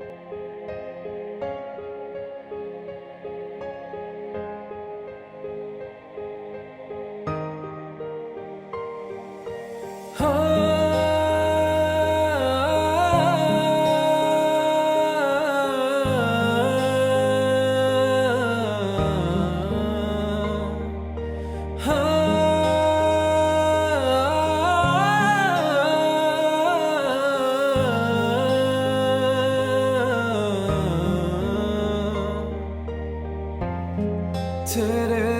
you today.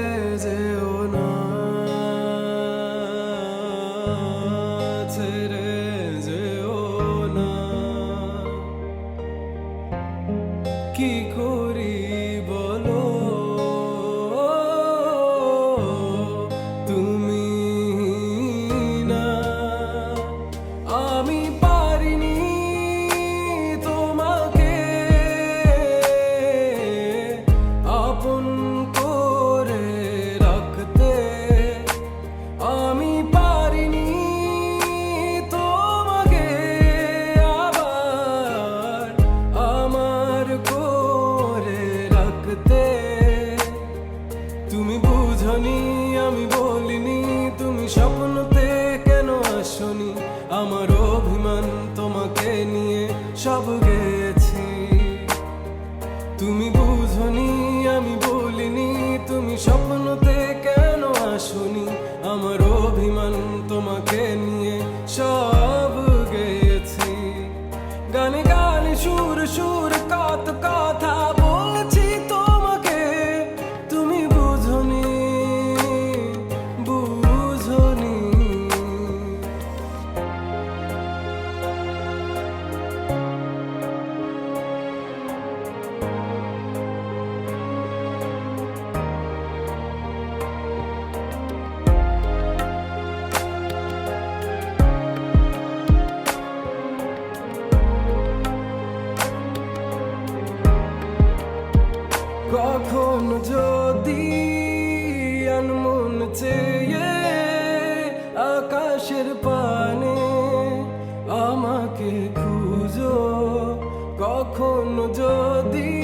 অভিমান তোমাকে নিয়ে সব চেয়ে আকাশের পানে। আমাকে খুঁজো কখন যদি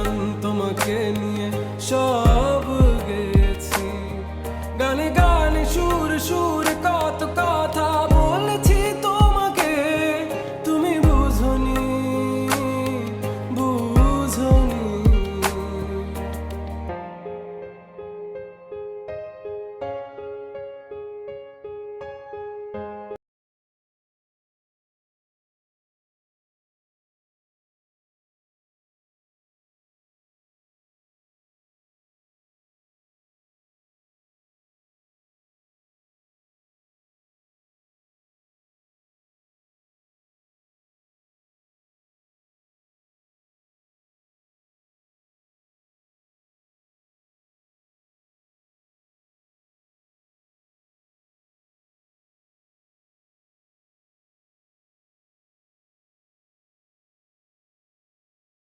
অভিমান তোমাকে নিয়ে সব গেছি। গানে গানে সুর সুর